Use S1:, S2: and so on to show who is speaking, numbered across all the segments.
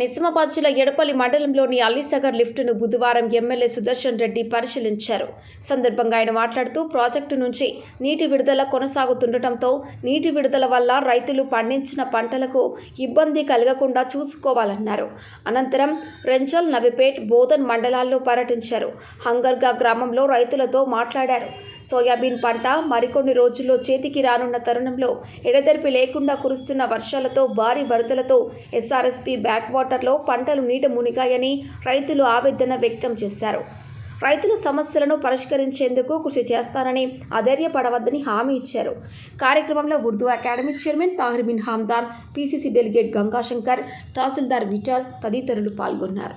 S1: నిజామాబాద్ జిల్లా ఎడపల్లి మండలంలోని అలీసగర్ లిఫ్టును బుధవారం ఎమ్మెల్యే సుదర్శన్ రెడ్డి పరిశీలించారు. సందర్భంగా ఆయన మాట్లాడుతూ ప్రాజెక్టు నుంచి నీటి విడుదల కొనసాగుతుండటంతో నీటి విడుదల వల్ల రైతులు పండించిన పంటలకు ఇబ్బంది కలగకుండా చూసుకోవాలన్నారు. అనంతరం రెంజల్ నవిపేట్ బోధన్ మండలాల్లో పర్యటించారు. హంగర్గా గ్రామంలో రైతులతో మాట్లాడారు. సోయాబీన్ పంట మరికొన్ని రోజుల్లో చేతికి రానున్న తరుణంలో ఎడతెరిపి లేకుండా కురుస్తున్న వర్షాలతో భారీ వరదలతో ఎస్ఆర్ఎస్పీ బ్యాక్ క్వార్టర్లో పంటలు నీట మునిగాయని రైతులు ఆవేదన వ్యక్తం చేశారు. రైతుల సమస్యలను పరిష్కరించేందుకు కృషి చేస్తానని అధైర్యపడవద్దని హామీ ఇచ్చారు. కార్యక్రమంలో Urdu academy chairman Tahir Bin Hamdan PCC delegate Gangashankar tehsildar Vithal తదితరులు పాల్గొన్నారు.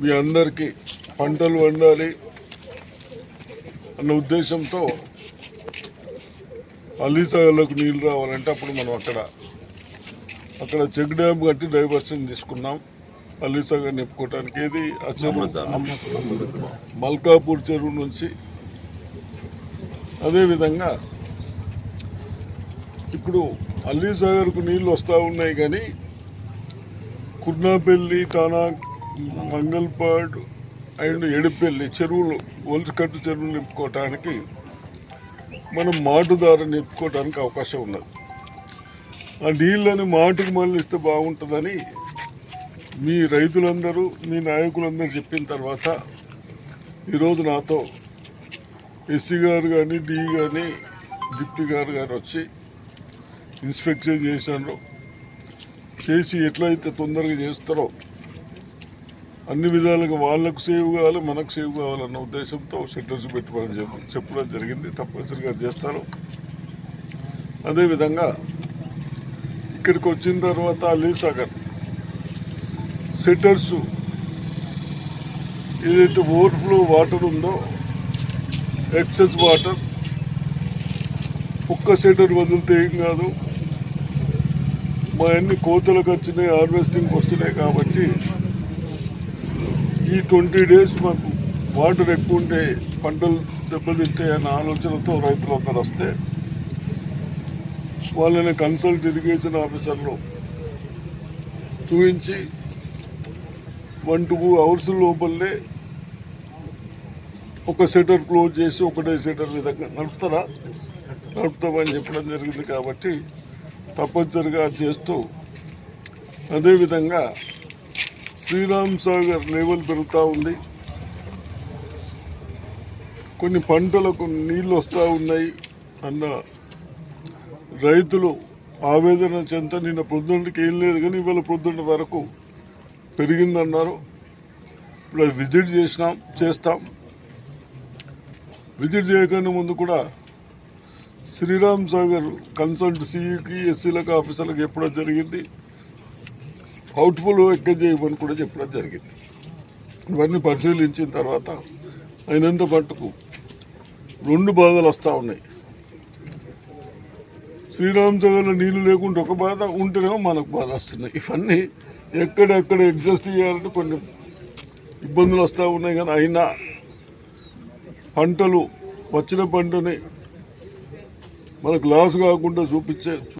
S2: మీ అందరికీ పంటలు వండాలి అన్న ఉద్దేశంతో అల్లీసాగర్లోకి నీళ్ళు రావాలంటే అప్పుడు మనం అక్కడ అక్కడ చెక్ డ్యామ్ కట్టి డైవర్షన్ తీసుకున్నాం. అల్లీసాగర్ నింపుకోవటానికి. ఏది? మల్కాపూర్ చెరువు నుంచి. అదేవిధంగా ఇప్పుడు అల్లీసాగర్కు నీళ్ళు వస్తూ ఉన్నాయి కానీ కుర్నాపల్లి టానా మంగల్పాడు అండ్ ఎడిపల్లి చెరువులు ఒలికట్టు చెరువులు నింపుకోవటానికి మనం మాటు ద్వారా నింపుకోవడానికి అవకాశం ఉన్నది. ఆ నీళ్ళని మాటుకు మళ్ళిస్తే బాగుంటుందని మీ రైతులందరూ మీ నాయకులందరూ చెప్పిన తర్వాత ఈరోజు నాతో ఎస్సీ గారు కానీ డి కానీ డిప్టీ గారు కానీ వచ్చి ఇన్స్పెక్షన్ చేశారు. చేసి ఎట్లయితే తొందరగా చేస్తారో అన్ని విధాలుగా వాళ్ళకు సేవ్ కావాలి మనకు సేవ్ కావాలన్న ఉద్దేశంతో షెటర్స్ పెట్టుకోవాలని చెప్పి చెప్పడం జరిగింది. తప్పనిసరిగా చేస్తారు. అదేవిధంగా ఇక్కడికి వచ్చిన తర్వాత అలీసాగర్ సెటర్స్ ఏదైతే ఓవర్ఫ్లో వాటర్ ఉందో ఎక్సెస్ వాటర్ ఒక్క సెటర్ వదిలితే ఏం కాదు. మా అన్ని కోతలకు వచ్చినాయి హార్వెస్టింగ్కి వస్తున్నాయి కాబట్టి ఈ ట్వంటీ డేస్ మాకు వాటర్ ఎక్కువ ఉంటే పంటలు దెబ్బతింటాయి అనే ఆలోచనతో రైతులందరూ వస్తే వాళ్ళని కన్సల్ట్ ఇరిగేషన్ ఆఫీసర్లు చూపించి వన్ టూ అవర్స్ లోపలనే ఒక సెటర్ క్లోజ్ చేసి ఒకటే సెటర్ విధంగా నడుపుతారా? నడుపుతామని చెప్పడం జరిగింది కాబట్టి తప్పనిసరిగా అది చేస్తూ అదేవిధంగా శ్రీరామ్ సాగర్ లెవెల్ పెరుగుతూ ఉంది. కొన్ని పంటలకు నీళ్ళు వస్తూ ఉన్నాయి అన్న రైతులు ఆవేదన చెంత నిన్న పొద్దున్నకి ఏం లేదు కానీ ఇవాళ పొద్దున్న వరకు పెరిగిందన్నారు. ఇప్పుడు అది విజిట్ చేసినాం చేస్తాం. విజిట్ చేయకనే ముందు కూడా శ్రీరామ్ సాగర్ కన్సల్ట్ సిఈకి ఎస్సీలకు ఆఫీసర్లకు ఎప్పుడో జరిగింది. అవుట్ఫుల్ ఎక్కడ చేయమని కూడా చెప్పడం జరిగింది. ఇవన్నీ పరిశీలించిన తర్వాత అయినంత మట్టుకు రెండు బాధలు వస్తూ ఉన్నాయి. శ్రీరామ్ సాగర్లో నీళ్ళు లేకుండా ఒక బాధ ఉంటేనేమో మనకు బాధ వస్తున్నాయి. ఇవన్నీ ఎక్కడెక్కడ అడ్జస్ట్ చేయాలంటే కొన్ని ఇబ్బందులు వస్తూ ఉన్నాయి కానీ అయినా పంటలు వచ్చిన పంటని మనకు లాస్ కాకుండా చూపించే